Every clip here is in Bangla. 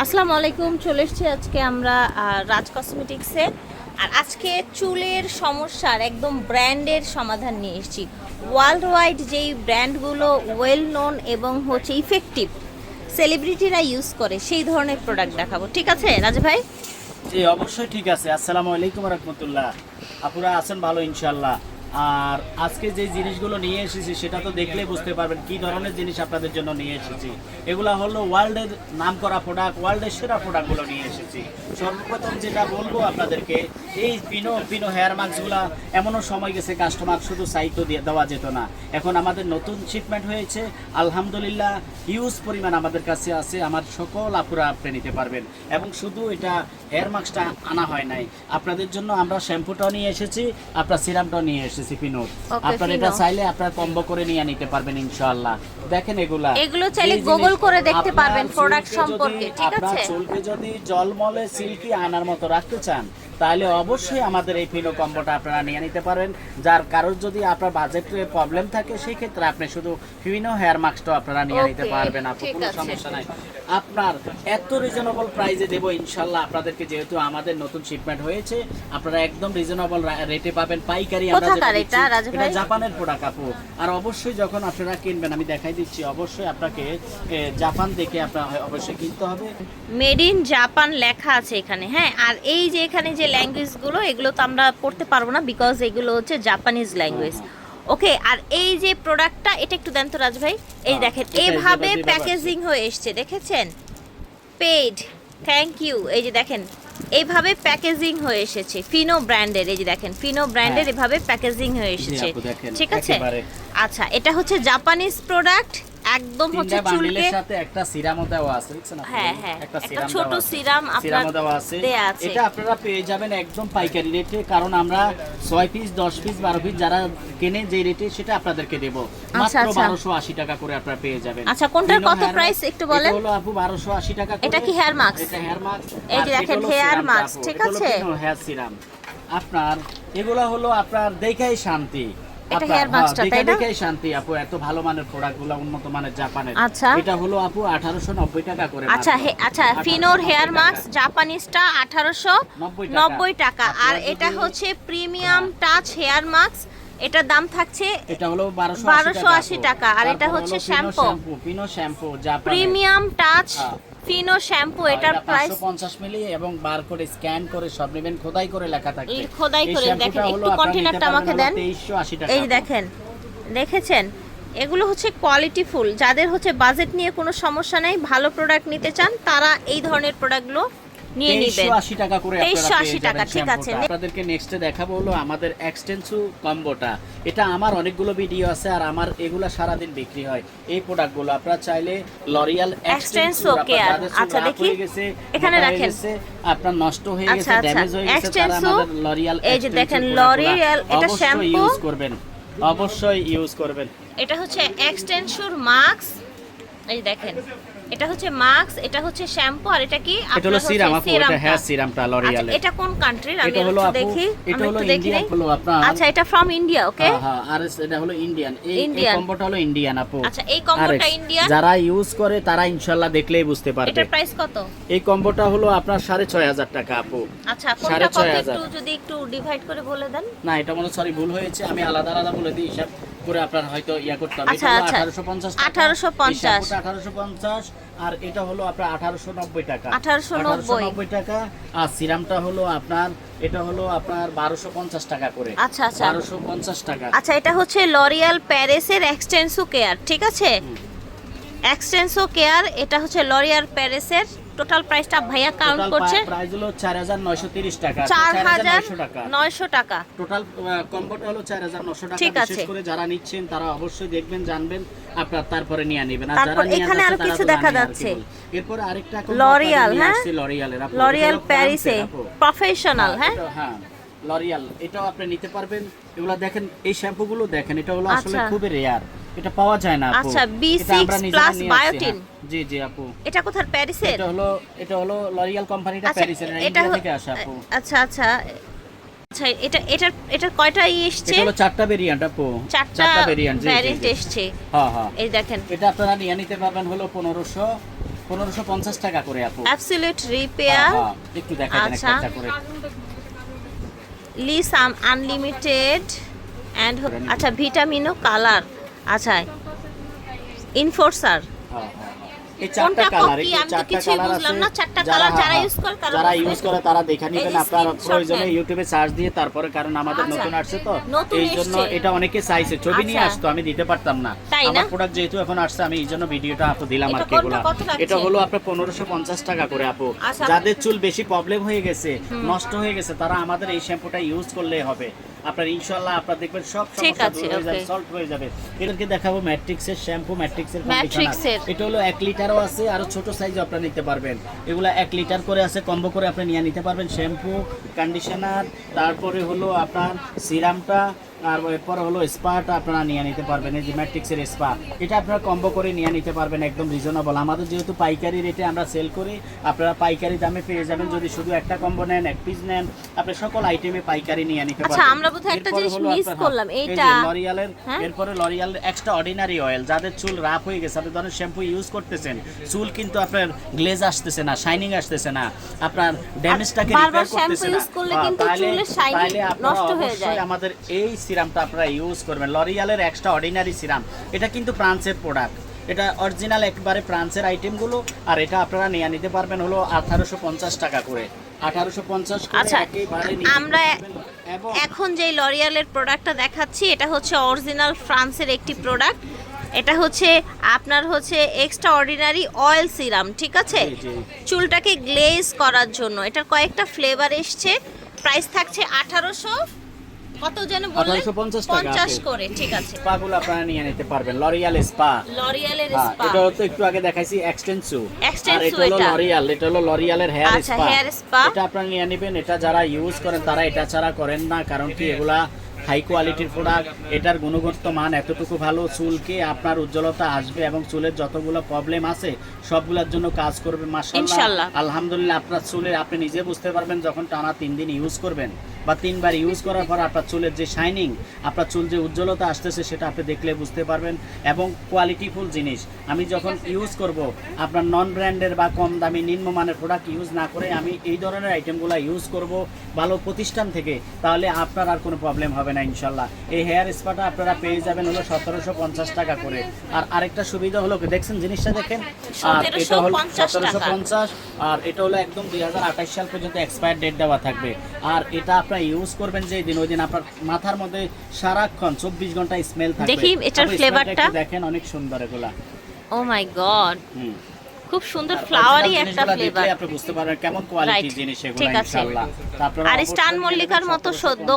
আসসালামু আলাইকুম, চলে এসেছি আজকে আমরা রাজ কসমেটিক্সে। আর আজকে চুলের সমস্যার একদম ব্র্যান্ডের সমাধান নিয়ে এসেছি। ওয়ার্ল্ড ওয়াইড যেই ব্র্যান্ডগুলো ওয়েল নোন এবং হচ্ছে ইফেক্টিভ সেলিব্রিটিরা ইউজ করে, সেই ধরনের প্রোডাক্ট দেখাবো। ঠিক আছে, রাজ ভাই? জি, অবশ্যই ঠিক আছে। আসসালামু আলাইকুম রহমতুল্লাহ। আপুরা আছেন ভালো ইনশাল্লাহ আর আজকে যে জিনিসগুলো নিয়ে এসেছি, সেটা তো দেখলে বুঝতে পারবেন কি ধরনের জিনিস আপনাদের জন্য নিয়ে এসেছি। এগুলা হলো ওয়ার্ল্ডের নাম করা প্রোডাক্ট ওয়ার্ল্ডের সেরা প্রোডাক্টগুলো নিয়ে এসেছি। সর্বপ্রথম যেটা বলব আপনাদেরকে, এই পিনো পিনো হেয়ার মাস্কগুলা এমনও সময় গেছে কাস্টমার শুধু সাইতো দিয়ে দেওয়া যেত না। এখন আমাদের নতুন শিপমেন্ট হয়েছে। আলহামদুলিল্লাহ হিউজ পরিমাণ আমাদের কাছে আছে। আমার সকল আপুরা আপনি নিতে পারবেন। এবং শুধু এটা হেয়ার মাস্কটা আনা হয় নাই। আপনাদের জন্য আমরা শ্যাম্পুটাও নিয়ে এসেছি, আপনার সিরামটাও নিয়ে এসেছি পিনোর নোট আপনারা এটা চাইলে আপনারা কম্বো করে নিয়ে নিতে পারবেন ইনশাআল্লাহ। দেখেন এগুলা। এগুলো চাইলে গুগল করে দেখতে পারবেন প্রোডাক্ট সম্পর্কে, ঠিক আপনার আপনারা চুলকে যদি জলমলে সিল্কি আনার মতো রাখতে চান তাহলে অবশ্যই আমাদের এই ফিনো কম্বোটা আপনারা নিয়ে নিতে পারেন যার কারোর যদি আপনার বাজেটে প্রবলেম থাকে সেই ক্ষেত্রে আপনি শুধু ফিনো হেয়ার মাস্কটাও আপনারা নিয়ে নিতে পারবেন আপনি কোনো সমস্যা নাই। আপনার এত রিজনেবল প্রাইসে দেবো ইনশাল্লাহ আপনাদেরকে যেহেতু আমাদের নতুন শিপমেন্ট হয়েছে আপনারা একদম রিজনেবল রেটে পাবেন। পাইকারি আমরা এটা? জাপানের প্রোডাক্ট আপু। আর অবশ্যই যখন আপনারা কিনবেন আমি দেখাই দিচ্ছি অবশ্যই আপনাকে জাপান দেখে আপনার অবশ্যই কিনতে হবে। মেড ইন জাপান লেখা আছে এখানে হ্যাঁ? আর এই যে এখানে যে ল্যাঙ্গুয়েজগুলো এগুলো তো আমরা পড়তে পারব না বিকজ এগুলো হচ্ছে জাপানিজ ল্যাঙ্গুয়েজ ওকে আর এই যে প্রোডাক্টটা এটা একটু দেন তো রাজ ভাই। এই দেখেন এইভাবে প্যাকেজিং হয়ে এসছে দেখেছেন? পেড থ্যাংক ইউ এই যে দেখেন এইভাবে প্যাকেজিং হয়ে এসেছে ফিনো ব্র্যান্ডের এই যে দেখেন ফিনো ব্র্যান্ডের। এভাবে প্যাকেজিং হয়ে এসেছে। ঠিক আছে? আচ্ছা এটা হচ্ছে জাপানিজ প্রোডাক্ট একদম হচ্ছে চুলকে সাথে একটা সিরামও দেওয়া আছে আপনি? হ্যাঁ, হ্যাঁ, একটা ছোট সিরাম আপনার দেওয়া আছে এটা আপনারা পেয়ে যাবেন একদম পাইকারি রেটে কারণ আমরা ছয় পিস দশ পিস বারো পিস যারা কেনে যে রেটে সেটা আপনাদেরকে দেব মাত্র আচ্ছা। বারোশো আশি টাকা করে আপনারা পেয়ে যাবেন আচ্ছা, কোনটার কত mask, একটু বলেন? এটা হলো আপু বারোশো আশি টাকা করে। এটা কি hair mask? এটা হেয়ার মাস্ক এই যে দেখেন hair mask, ঠিক আছে? হেয়ার সিরাম আপনার এগুলো হলো আপনার দেখাই শান্তি এটা আপনার- hair mask টা, হ্যাঁ, তাই না? দেখেই শান্তি আপু এত ভালো মানের প্রোডাক্টগুলো উন্নত মানের জাপানের আচ্ছা। এটা হলো আপু আঠারোশো নব্বই টাকা করে আচ্ছা আচ্ছা ফিনোর হেয়ার মাস্ক জাপানিজটা আঠারোশো নব্বই টাকা। আর এটা হচ্ছে প্রিমিয়াম টাচ হেয়ার মাস্ক এটার দাম থাকছে এটা হলো বারোশো 1280 টাকা, আর এটা হচ্ছে shampoo. Fino shampoo Japan premium touch. Fino shampoo এটার প্রাইস পঞ্চাশ মিলি এবং বারকোড স্ক্যান করে সব নেবেন খোদাই করে লেখা থাকে এই খোদাই করে দেখেন, একটু কন্টেনারটা আমাকে দেন। 2380 টাকা এই দেখেন দেখেছেন? এগুলো হচ্ছে কোয়ালিটি ফুল যাদের হচ্ছে বাজেট নিয়ে কোনো সমস্যা নাই ভালো প্রোডাক্ট নিতে চান তারা এই ধরনের প্রোডাক্টগুলো নিয়ে নেবেন 2380 টাকা করে আপনারা 2380 টাকা, ঠিক আছে। আপনাদেরকে নেক্সটে দেখাবো হলো আমাদের এক্সটেন্সু কম্বোটা এটা আমার অনেকগুলো ভিডিও আছে আর আমার এগুলা সারাদিন বিক্রি হয় এই প্রোডাক্টগুলো আপনারা চাইলে লরিয়াল Extenso Care, আচ্ছা, দেখি। এখানে রাখেন। আপনার নষ্ট হয়ে আচ্ছা, গেছে আচ্ছা। ড্যামেজ হয়ে গেছে তারা আমাদের লরিয়াল এই যে দেখেন, L'Oreal, এটা শ্যাম্পু। ইউজ করবেন অবশ্যই ইউজ করবেন এটা হচ্ছে এক্সটেনসুর মাস্ক এই দেখেন এটা হচ্ছে মাস্ক এটা হচ্ছে শ্যাম্পু আর এটা কি এটা হলো সিরাম আপু এটা। হেয়ার সিরামটা আচ্ছা, লরিয়াল এটা কোন কান্ট্রির আমি একটু দেখি এটা হলো ইন্ডিয়ান নেই। হলো আপনার আচ্ছা এটা ফ্রম ইন্ডিয়া ওকে হ্যাঁ, হ্যাঁ, আর এটা হলো ইন্ডিয়ান এই কম্বোটা হলো ইন্ডিয়ান আপু। আচ্ছা, এই কম্বোটা Indian? যারা ইউজ করে তারা ইনশাল্লাহ দেখলেই বুঝতে পারবে। এটার প্রাইস কত? এই কম্বোটা হলো আপনার সাড়ে ছয় হাজার টাকা আপু। আচ্ছা কোনটা কত। একটু যদি একটু ডিভাইড করে বলে দেন? না এটা মনে সরি ভুল হয়েছে আমি আলাদা আলাদা বলে দিই হিসাব। করে আপনার হয়তো ইয়া করতে হবে আচ্ছা, আচ্ছা। আঠারোশো পঞ্চাশ 1850 আঠারোশো পঞ্চাশ। আর এটা হলো আপনার আঠারোশো নব্বই টাকা। 1890 নব্বই। টাকা। আর সিরামটা হলো আপনার এটা হলো আপনার বারোশো পঞ্চাশ টাকা করে। আচ্ছা, আচ্ছা। বারোশো পঞ্চাশ টাকা। আচ্ছা এটা হচ্ছে লরিয়াল প্যারিসের এক্সটেনসো কেয়ার ঠিক আছে? এক্সটেনসো কেয়ার এটা হচ্ছে লরিয়াল প্যারিসের টোটাল প্রাইসটা ভাইয়া কাউন্ট করছে প্রাইস হলো চার হাজার নয়শো তিরিশ টাকা। চার 4,900 টাকা। টোটাল কম্বোটা হলো চার হাজার নশো টাকা। ঠিক বিশেষ আছে। করে যারা নিচ্ছেন তারা অবশ্যই দেখবেন জানবেন আপনারা তারপরে নিয়ে নেবেন। আর তারপর যারা নিয়ে এখানে আরও কিছু দেখা যাচ্ছে। এরপর আরেকটা লরিয়াল হ্যাঁ? লরিয়ালের লরিয়াল প্যারিসে প্রফেশনাল হ্যাঁ হ্যাঁ। লরিয়াল এটাও আপনি নিতে পারবেন। এগুলা দেখেন এই শ্যাম্পু গুলো দেখেন এটা হলো আসলে আচ্ছা। খুবই রেয়ার এটা পাওয়া যায় না আপু। আচ্ছা, B6 এটা আমরা নিজেরা plus নিয়ে আসছি, biotin। হ্যাঁ। জি জি আপু। এটা কোথার প্যারিসের এটা হলো এটা হলো লরিয়াল কোম্পানিটা আচ্ছা প্যারিসের এটা ইন্ডিয়া থেকে আসা আপু। আচ্ছা আচ্ছা। আচ্ছা এটা এটার এটার কয়টা ই এসছে? এটা হলো চারটা ভেরিয়েন্ট আপু। চারটা ভেরিয়েন্ট জি জি, ভ্যারিয়েন্ট হ্যাঁ হ্যাঁ। এই দেখেন। এটা আপনারা নিয়ে নিতে পারবেন হলো পনেরোশো পনেরোশো পঞ্চাশ টাকা করে আপু। অ্যাবসলিউট রিপেয়ার হ্যাঁ, একটু দেখাই দেন একটা আচ্ছা। লিস আনলিমিটেড অ্যান্ড আচ্ছা ভিটামিনও কালার আচ্ছা ইনফোর্সার হ্যাঁ, হ্যাঁ। এই চারটা কালার এই চারটা কালার আছে যারা- colour যারা use করে তারা যারা বুঝবে। ইউজ করে তারা দেখে নেবেন আপনার প্রয়োজনে ইউটিউবে সার্চ দিয়ে তারপরে কারণ আমাদের। নতুন আসছে তো এই জন্য এটা অনেকে চাইছে ছবি নিয়ে। আসতো আমি দিতে পারতাম না আমার প্রোডাক্ট যেহেতু এখন আসছে আমি এই জন্য ভিডিওটা আপু দিলাম আর কি এগুলা কোনটা কত লাগছে? এটা হলো আপনার পনেরোশো পঞ্চাশ টাকা করে আপু। যাদের চুল বেশি প্রবলেম হয়ে গেছে নষ্ট হয়ে গেছে তারা আমাদের এই শ্যাম্পুটা ইউজ করলেই হবে আপনার ইনশাল্লাহ আপনার দেখবেন সব ঠিক সমস্যা দূর হয়ে যাবে সলভ হয়ে যাবে এটাকে দেখাবো ম্যাট্রিক্সের শ্যাম্পু ম্যাট্রিক্সের। এটা হলো এক লিটারও আছে, আর ছোট সাইজও আপনারা নিতে পারবেন। এগুলো এক লিটার করে আছে কম্বো করে আপনি নিয়ে নিতে পারবেন। শ্যাম্পু কন্ডিশনার তারপরে হলো আপনার সিরামটা আর এরপর হলো স্পাটা আপনারা নিয়ে নিতে পারবেন এই যে ম্যাট্রিক্সের স্পা। এটা আপনারা কম্বো করে নিয়ে নিতে পারবেন একদম রিজনেবল আমাদের যেহেতু পাইকারি রেটে আমরা সেল করি আপনারা পাইকারি দামে পেয়ে যাবেন। যদি শুধু একটা কম্বো নেন এক পিস নেন আপনি সকল আইটেমে পাইকারি নিয়ে নিতে আচ্ছা, পারবেন আমরা বোধহয় একটা জিনিস miss আপনার- করলাম, এইটা। লরিয়ালের হ্যাঁ? এরপরে লরিয়াল এক্সট্রা অর্ডিনারি অয়েল যাদের চুল রাফ হয়ে গেছে আপনি ধরেন শ্যাম্পু ইউজ করতেছেন চুল কিন্তু আপনার গ্লেজ আসতেছে না শাইনিং আসতেছে না। আপনার ড্যামেজটাকে রিপেয়ার করতেছে না। হ্যাঁ, কিন্তু তাহলে- হয়ে। আমাদের এই সিরামটা আপনারা ইউজ করবেন। লরিয়ালের এক্সট্রা অর্ডিনারি সিরাম। এটা কিন্তু ফ্রান্সের প্রোডাক্ট এটা অরিজিনাল একবারে ফ্রান্সের আইটেমগুলো আর এটা আপনারা নিয়ে নিতে পারবেন হলো আঠারোশো পঞ্চাশ টাকা করে। আঠারোশো পঞ্চাশ আচ্ছা, আমরা এখন যে লরিয়ালের প্রোডাক্টটা দেখাচ্ছি এটা হচ্ছে অরিজিনাল ফ্রান্সের একটি প্রোডাক্ট এটা হচ্ছে আপনার হচ্ছে এক্সট্রা অর্ডিনারি অয়েল সিরাম ঠিক আছে। চুলটাকে গ্লেজ করার জন্য। এটার কয়েকটা ফ্লেভার এসছে। প্রাইস থাকছে আঠারোশো কত যেন বললেন? 1850 টাকা পঞ্চাশ আপু। করে ঠিক আছে। স্পাগুলো আপনারা নিয়ে নিতে পারবেন লরিয়াল স্পা। লরিয়ালের হ্যাঁ, স্পা। এটা হচ্ছে একটু আগে দেখাইছি এক্সটেন্সু এটা হলো লরিয়াল এটা হলো লরিয়ালের হেয়ার আচ্ছা, স্পা এটা আপনারা নিয়ে নেবেন এটা যারা ইউজ করেন তারা এটা ছাড়া করেন না কারণ কি এগুলা হাই কোয়ালিটির প্রোডাক্ট এটার গুণগত মান এতটুকু ভালো চুলকে আপনার উজ্জ্বলতা আসবে এবং চুলের যতগুলো প্রবলেম আছে সবগুলোর জন্য কাজ করবে ইনশাআল্লাহ। আলহামদুলিল্লাহ আপনার চুলের আপনি নিজে বুঝতে পারবেন যখন টানা তিন দিন ইউজ করবেন বা তিনবার ইউজ করার পর আপনার চুলের যে শাইনিং আপনার চুল যে উজ্জ্বলতা আসতেছে সেটা আপনি দেখলে বুঝতে পারবেন এবং কোয়ালিটিফুল জিনিস। আমি যখন ইউজ করব আপনার নন ব্র্যান্ডের বা কম দামি নিম্নমানের প্রোডাক্ট ইউজ না করে আমি এই ধরনের আইটেমগুলো ইউজ করব ভালো প্রতিষ্ঠান থেকে তাহলে আপনার আর কোনো প্রবলেম হবে না ইনশাল্লাহ। এই হেয়ার স্পাটা আপনারা পেয়ে যাবেন হলো সতেরোশো পঞ্চাশ টাকা করে। আর আরেকটা সুবিধা হলো দেখছেন জিনিসটা দেখেন? আর এটা হলো সতেরোশো পঞ্চাশ আর এটা হলো একদম দুই হাজার আঠাশ সাল পর্যন্ত এক্সপায়ার ডেট দেওয়া থাকবে। আর এটা আপনার ইউজ করবেন যে দিন ওই দিন আপনার মাথার মধ্যে সারাক্ষণ চব্বিশ ঘণ্টা স্মেল থাকবে। দেখি এটার আপনি flavorটা। smell টা একটু দেখেন অনেক সুন্দর এগুলা। Oh my god hmm. খুব সুন্দর ফ্লাওয়ারি একটা ফ্লেভার আপনি বুঝতে পারবেন কেমন কোয়ালিটির জিনিস এগুলো। ইনশাআল্লাহ। আর স্টান মল্লিকার মতো সদ্য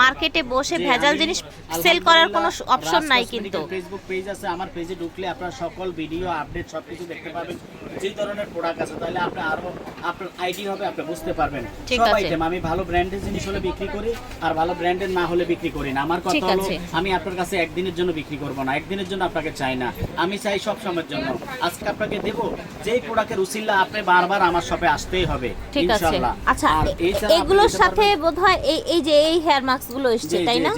মার্কেটে বসে ভেজাল জিনিস সেল করার কোনো অপশন নাই কিন্তু। ফেসবুক পেজ আছে আমার পেজে ঢুকলে আপনারা সকল ভিডিও আপডেট সবকিছু দেখতে পাবেন। যে ধরনের প্রোডাক্ট আছে তাহলে আপনি আরও আপনার আইডি হবে আপনি বুঝতে পারবেন। ঠিক সব আছে। আইটেম আমি ভালো ব্র্যান্ডের জিনিস হলে বিক্রি করি আর ভালো ব্র্যান্ডের না হলে বিক্রি করি না। আমার কথা হলো। আমি আপনার কাছে একদিনের জন্য বিক্রি করব না একদিনের জন্য আপনাকে চাই না। আমি চাই সব সময়ের জন্য। আজকে আপনাকে দেব যেই প্রোডাক্টের উসিল্লা আপনি বারবার আমার শপে আসতেই হবে ঠিক আছে। আচ্ছা এগুলোর সাথে বোধহয় এই এই যে এই হেয়ার মাস্কগুলো এসছে তাই না?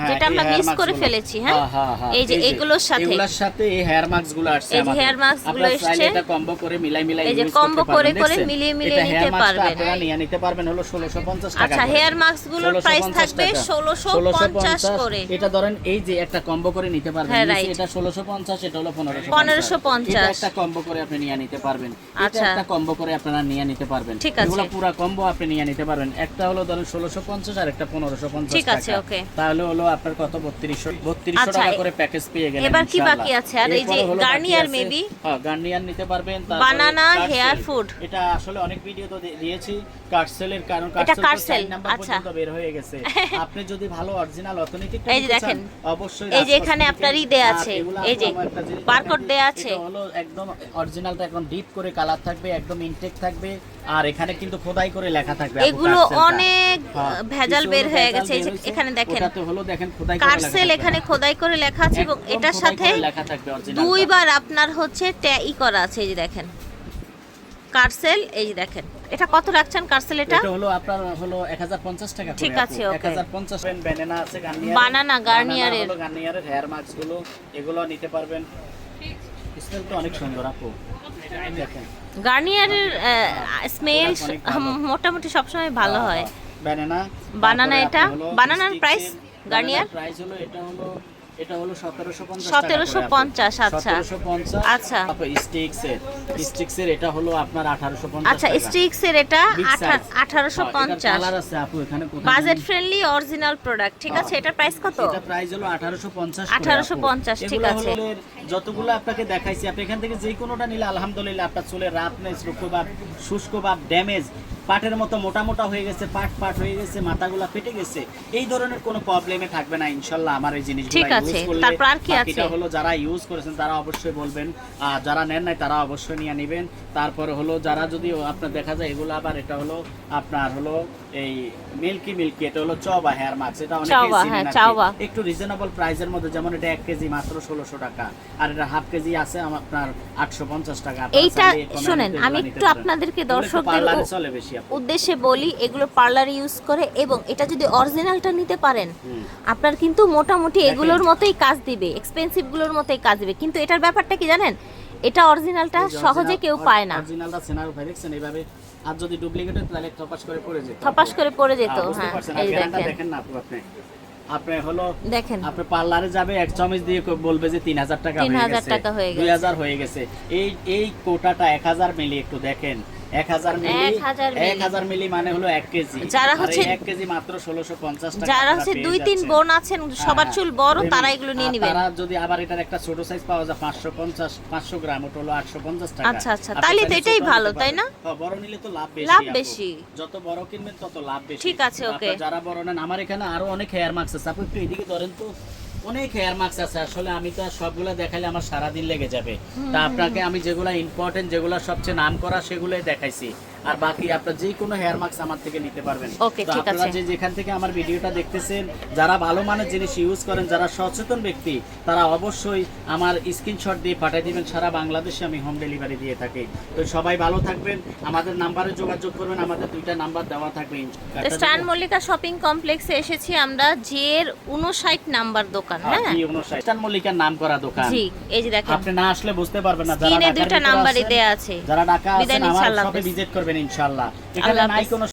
হ্যাঁ, যেটা আমরা মিস করে ফেলেছি হ্যাঁ? হ্যাঁ, হ্যাঁ, এই যে এগুলোর সাথে এগুলোর সাথে এই হেয়ার মাস্কগুলো আসছে এই যে hair mask গুলো এসছে। এটা কম্বো করে মিলাই মিলাই এই যে করতে করে করে মিলিয়ে মিলিয়ে নিতে পারবেন। আপনারা নিয়ে নিতে পারবেন হলো 1650 টাকা আচ্ছা হেয়ার মাস্কগুলোর প্রাইস থাকবে ষোলোশো 1650 পঞ্চাশ করে। এটা ধরেন এই যে একটা কম্বো করে নিতে পারবেন. এটা 1650 এটা হলো 1550 1550 এটা একটা কম্বো করে আপনি নিয়ে নিতে পারবেন আচ্ছা। একটা কম্বো করে আপনারা নিয়ে নিতে পারবেন ঠিক আছে। এগুলো পুরো কম্বো আপনি নিয়ে নিতে পারবেন একটা হলো ধরেন 1650 আর একটা 1550 ঠিক আছে, okay. তাহলে হলো আপনার কত 3200 3200 আচ্ছা, টাকা করে প্যাকেজ পেয়ে গেলেন এবার কি বাকি আছে? আর এই যে গার্নিয়ার maybe? হ্যাঁ গার্নিয়ার নিতে পারবেন তারপরে কার্সেল। hair food। এটা আসলে অনেক ভিডিও তো দিয়েছি কার্সেলের কারণ কার্সেল আচ্ছা। বের হয়ে গেছে আপনি যদি ভালো অরিজিনাল অথেন্টিক এই যে দেখেন। অবশ্যই এই যে এখানে আপনার ই দেয়া আছে, এই যে দেখাই দেয়া আছে। এটা হলো একদম অরিজিনালটা একদম ডিপ করে কালার থাকবে একদম ইনটেক থাকবে আর এখানে কিন্তু খোদাই করে লেখা থাকবে এগুলো অনেক হ্যাঁ, ভেজাল বের হয়ে গেছে এখানে দেখেন। ওটাতে হলো দেখেন খোদাই করে লেখা কার্সেল এখানে খোদাই করে লেখা আছে এবং এটার সাথে লেখা থাকবে originalটা। দুইবার আপনার হচ্ছে ট্যাই করা আছে এই যে দেখেন। কার্সেল এই যে দেখেন। এটা কত রাখছেন কার্সেল এটা? এটা হলো আপনার হলো 1050 টাকা ঠিক আছে, আপু। okay. 1050 পেন ব্যানানা আছে গার্নিয়ার Banana, Garnier এর। হলো গার্নিয়ারের হেয়ার মাস্কগুলো এগুলো নিতে পারবেন। স্মেল তো অনেক সুন্দর আপু। গার্নিয়ারের স্মেল মোটামুটি সবসময় ভালো হয় ব্যানানা বানানা এটা? বানানার প্রাইস গার্নিয়ার? প্রাইস হলো এটা হলো এটা হলো 1750 1750 আচ্ছা। 1750 আচ্ছা। তারপর স্টিক্স এর এটা হলো আপনার 1850 আচ্ছা স্টিক্সের এটা Big size। আঠারোশো হ্যাঁ, কালার আছে আপু এখানে বাজেট ফ্রেন্ডলি অরিজিনাল প্রোডাক্ট ঠিক আছে এটার প্রাইস কত এটা প্রাইস হলো 1850 করে 1850 আপু। ঠিক আছে। যতগুলো আপনাকে দেখাইছি আপনি এখান থেকে যে কোনোটা নিলে আলহামদুলিল্লাহ আপনার চুলের রাফনেস রুক্কবাব শুষ্ক বা ড্যামেজ পাটের মতো মোটা মোটা হয়ে গেছে পাট পাট হয়ে গেছে মাথাগুলা ফেটে গেছে এই ধরনের কোনো প্রবলেমে থাকবে না ইনশাল্লাহ আমার এই জিনিসগুলো ঠিক আছে। তারপর আর কি আছে? হলো যারা ইউজ করেছেন তারা অবশ্যই বলবেন আর যারা নেন নাই তারা অবশ্যই নিয়ে নেবেন তারপরে হলো যারা যদি আপনার দেখা যায় এগুলো আবার এটা হলো আপনার হলো এই মিল্কি মিল্কি এটা হলো চবা হেয়ার মাস্ক এটা অনেকে হ্যাঁ। একটু রিজনেবল প্রাইসের মধ্যে যেমন এটা এক কেজি মাত্র ষোলোশো টাকা আর এটা হাফ কেজি আছে আমার আপনার আটশো পঞ্চাশ টাকা এইটা শোনেন আমি একটু আপনাদেরকে দর্শকদের চলে বেশি। উদ্দেশ্যে বলি এগুলো পার্লার ইউজ করে এবং এটা যদি অরিজিনালটা নিতে পারেন আপনার কিন্তু মোটামুটি এগুলোর মতোই কাজ দিবে এক্সপেন্সিভগুলোর মতোই কাজ দিবে। কিন্তু এটার ব্যাপারটা কি জানেন? এটা অরিজিনালটা সহজে কেউ পায় না। অরিজিনালটা সেনার দেখছেন এইভাবে আর যদি ডুপ্লিকেট হয় তাহলে থপাস করে পড়ে যেত। থপাস করে পড়ে যেত হ্যাঁ, হ্যাঁ এই দেখেন। দেখেন না আপু আপনি। আপনি হলো দেখেন। আপনি পার্লারে যাবে এক চামচ দিয়ে বলবে যে তিন হাজার টাকা 3000 হয়ে গেছে। টাকা হয়ে গেছে। হাজার হয়ে গেছে। এই এই কোটাটা এক হাজার মিলি একটু দেখেন। এক হাজার মিলি 1000 মিলি। এক হাজার মিলি মানে যারা হচ্ছে- এক কেজি মাত্র ষোলোশো পঞ্চাশ যারা হচ্ছে দুই তিন বোন আছেন সবার হ্যাঁ, চুল বড় হ্যাঁ। তারা এগুলো নিয়ে আর নেবেন তারা যদি আবার এটার একটা ছোট সাইজ পাওয়া যায় পাঁচশো পঞ্চাশ পাঁচশো গ্রাম ওটা হলো টাকা আচ্ছা, আচ্ছা, তাহলে তো এটাই ভালো, তাই না? হ্যাঁ, বড় নিলে তো লাভ বেশি লাভ বেশি। যত বড় কিনবেন তত লাভ বেশি ঠিক আছে, ওকে। যারা বড় নেন আমার এখানে আরও অনেক হেয়ার মাস্ক আছে আপনি একটু এদিকে ধরেন তো অনেক হেয়ার মাস্ক আছে। আসলে আমি তো আর সবগুলো দেখাইলে আমার সারাদিন লেগে যাবে। তা আপনাকে আমি যেগুলো ইম্পর্টেন্ট যেগুলো সবচেয়ে নাম করা সেগুলোই দেখাইছি। আর বাকি আপনার যে কোনো হেয়ার মাস্ক আমার থেকে নিতে পারবেন। তো ঠিক আপনারা যে যেখান থেকে আমার ভিডিওটা দেখতেছেন যারা ভালো মানের জিনিস ইউজ করেন যারা সচেতন ব্যক্তি তারা অবশ্যই আমার স্ক্রিনশট দিয়ে পাঠিয়ে দিবেন। সারা বাংলাদেশে আমি হোম ডেলিভারি দিয়ে থাকি। তো সবাই ভালো থাকবেন আমাদের নাম্বারে যোগাযোগ করবেন আমাদের দুইটা নাম্বার দেওয়া থাকবে স্টান মল্লিকা শপিং কমপ্লেক্সে এসেছি আমরা জের উনষাট নাম্বার দোকান হ্যাঁ, জি, উনষাট। স্টান মল্লিকার নাম করা দোকান। জি এই যে দেখেন। আপনি না আসলে বুঝতে পারবেন না যারা দুইটা নাম্বারই দেয়া আছে। যারা ঢাকা আছেন আমার শপে ভিজিট করবেন। ইনশাআল্লাহ এখানে নাই। কোনো